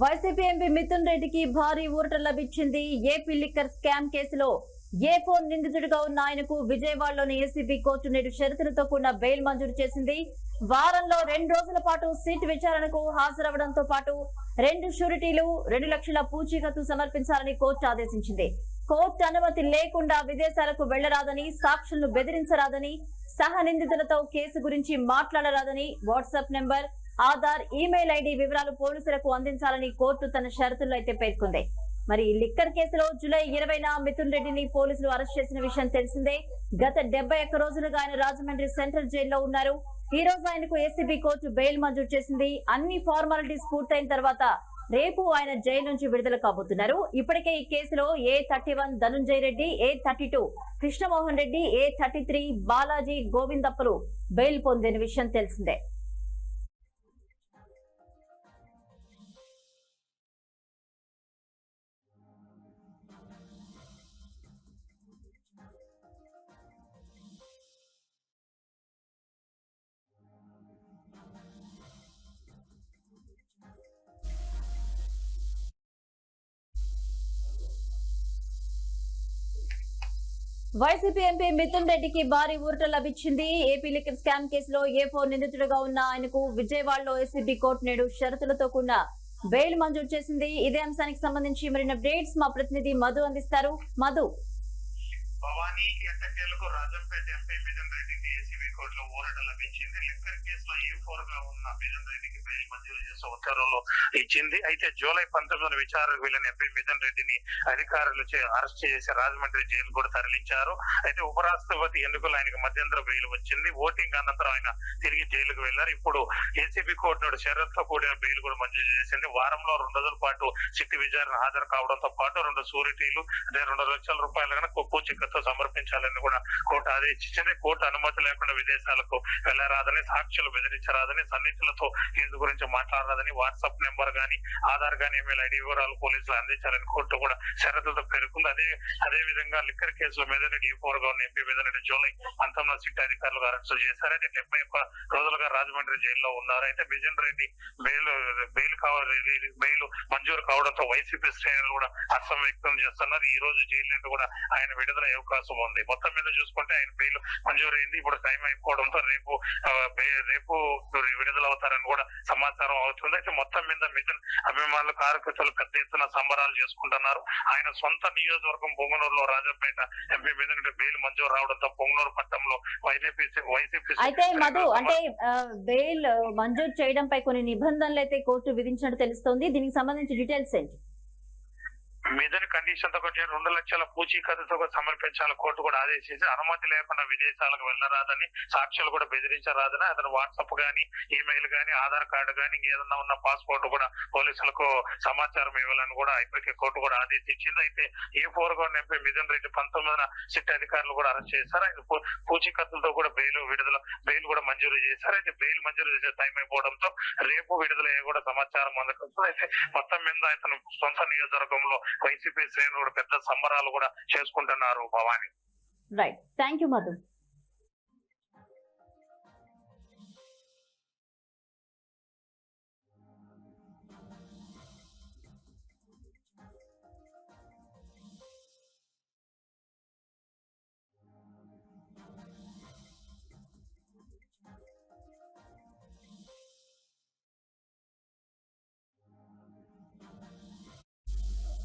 YCP MP Mithun రెడ్డికి భారీ ఊరట లభించింది. ఏపీ లిక్కర్ స్కామ్ కేసులో ఏ ఫోన్ నిందితుడిగా ఉన్న ఆయనకు విజయవాడలోని ఏసీబీ కోర్టు నేడు షరతులతో కూడిన బెయిల్ మంజూరు చేసింది. వారంలో రెండు రోజుల పాటు సిట్ విచారణకు హాజరవడంతో పాటు రెండు షూరిటీలు రెండు లక్షల పూచీకత్తు సమర్పించాలని కోర్టు ఆదేశించింది. కోర్టు అనుమతి లేకుండా విదేశాలకు వెళ్ళరాదని సాక్షులను బెదిరించరాదని సహ నిందితులతో కేసు గురించి మాట్లాడరాదని WhatsApp number Aadhaar email ID వివరాలు పోలీసులకు అందించాలని కోర్టు తన షరతుల్లో అయితే పేర్కొంది. మరి లిక్కర్ కేసులో జూలై ఇరవైన మిథున్ రెడ్డిని పోలీసులు అరెస్ట్ చేసిన విషయం తెలిసిందే. గత డెబ్బై ఒక్క రోజులుగా ఆయన రాజమండ్రి సెంట్రల్ జైల్లో ఉన్నారు. ఈ రోజు ఆయనకు ఏసీబీ కోర్టు బెయిల్ మంజూరు చేసింది. అన్ని ఫార్మాలిటీస్ పూర్తయిన తర్వాత రేపు ఆయన జైలు నుంచి విడుదల కాబోతున్నారు. ఇప్పటికే ఈ కేసులో A thirty one Dhanunjaya Reddy A thirty two Krishnamohan Reddy A thirty three Balaji గోవిందప్పలు bail పొందిన విషయం తెలిసిందే. వైసీపీ ఎంపీ మిథున్ రెడ్డికి భారీ ఊరట లభించింది. ఏపీ లిక్కర్ స్కామ్ కేసులో ఏ ఫోర్ నిందితుడిగా ఉన్న ఆయనకు విజయవాడలో ఏసీబీ కోర్టు నేడు షరతులతో కూడిన బెయిల్ మంజూరు చేసింది. ఇదే అంశానికి సంబంధించి మరిన్ని అప్డేట్స్ మా ప్రతినిధి మధు అందిస్తారు. మధు. భవానీ ఎట్టకేలకు రాజంపేట ఎంపీ బిజన్ రెడ్డికి ఏసీబీ కోర్టులో ఊరట లభించింది. లిక్కర్ కేసులో ఏ ఫోర్గా ఉన్న బిజన్ రెడ్డికి బెయిల్ మంజూరు చేసే ఉత్తర్వులు ఇచ్చింది. అయితే జూలై పంతొమ్మిది విచారణకు వెళ్ళిన ఎంపీ బిజన్ రెడ్డిని అధికారులు చే- అరెస్ట్ చేసి రాజమండ్రి జైలు కూడా తరలించారు. అయితే ఉపరాష్ట్రపతి ఎన్నికలు ఆయనకు మధ్యంతర బెయిల్ వచ్చింది. ఓటింగ్ అనంతరం ఆయన తిరిగి జైలుకు వెళ్ళారు ఇప్పుడు ఏసీబీ కోర్టు నాడు షరతుతో కూడిన బెయిల్ కూడా మంజూరు చేసింది. వారంలో రెండు రోజుల పాటు సిట్టి విచారణ హాజరు కావడంతో పాటు రెండు సూరిటీలు అదే రెండు లక్షల రూపాయల కనుక పూచికతో సమర్పించాలని కూడా కోర్టు ఆదేశించింది. కోర్టు అనుమతి లేకుండా విదేశాలకు వెళ్ళరాదని సాక్షులు బెదిరించరాదని సన్నిహితులతో ఇందు గురించి మాట్లాడరాదని వాట్సాప్ నెంబర్ గాని ఆధార్ గాని ఈమెయిల్ ఐడి వివరాలు పోలీసులు అందించాలని కోర్టు కూడా షరతులతో పేర్కొంది. అదే అదే విధంగా లిక్కర్ కేసులో మెదనరెడ్డి ఫోర్గా ఉన్న ఎంపీ మెదనరెడ్డి జూలై పంతొమ్మిది సిట్ అధికారులు అరెస్ట్ చేశారు. డెబ్బై ఒక్క రోజులుగా రాజమండ్రి జైల్లో ఉన్నారు. అయితే బిజన్ రెడ్డి బెయిల్ బెయిల్ కావాలి బెయిల్ మంజూరు కావడంతో వైసీపీ శ్రేణులు కూడా హర్షం వ్యక్తం చేస్తున్నారు. ఈ రోజు జైలు నుండి కూడా ఆయన విడుదల అవకాశం ఉంది. మొత్తం మీద చూసుకుంటే ఆయన బెయిల్ మంజూరు అయింది ఇప్పుడు టైం అయిపోవడంతో రేపు రేపు విడుదలవుతారని కూడా సమాచారం అవుతుంది. అయితే మొత్తం మీద మిథున్ అభిమానులు కార్యకర్తలు పెద్ద ఎత్తున సంబరాలు చేసుకుంటున్నారు. ఆయన సొంత నియోజకవర్గం పొంగనూరులో రాజపేట ఎంపీ మీద బెయిల్ మంజూరు రావడంతో పొంగనూరు పట్టణంలో వైసీపీ వైసీపీ అయితే మధు అంటే బెయిల్ మంజూరు చేయడంపై కొన్ని నిబంధనలు అయితే కోర్టు విధించినట్టు తెలుస్తోంది. దీనికి సంబంధించి డీటెయిల్స్ ఏంటి? మిథున్ కండిషన్తో కొంచెం రెండు లక్షల పూచీకత్తుతో సమర్పించాలని కోర్టు కూడా ఆదేశించి అనుమతి లేకుండా విదేశాలకు వెళ్ళరాదని సాక్షులు కూడా బెదిరించరాదని అతను వాట్సాప్ గాని ఈమెయిల్ గాని ఆధార్ కార్డు గాని ఏదన్నా ఉన్న పాస్పోర్ట్ కూడా పోలీసులకు సమాచారం ఇవ్వాలని కూడా ఇప్పటికే కోర్టు కూడా ఆదేశించింది. అయితే ఏ ఫోర్గా ఎంపీ మిథున్ రెడ్డి పంతొమ్మిదిన సిట్ అధికారులు కూడా అరెస్ట్ చేశారు. ఆయన పూచీకత్తులతో కూడా బెయిల్ విడుదల బెయిల్ కూడా మంజూరు చేశారు. అయితే బెయిల్ మంజూరు చేసే టైం అయిపోవడంతో రేపు విడుదలయ్యే కూడా సమాచారం అందకొస్తుంది అయితే మొత్తం మీద అతను సొంత నియోజకవర్గంలో వైసీపీ శ్రేణులు కూడా పెద్ద సంబరాలు కూడా చేసుకుంటున్నారు Bhavani. Right thank you Madhu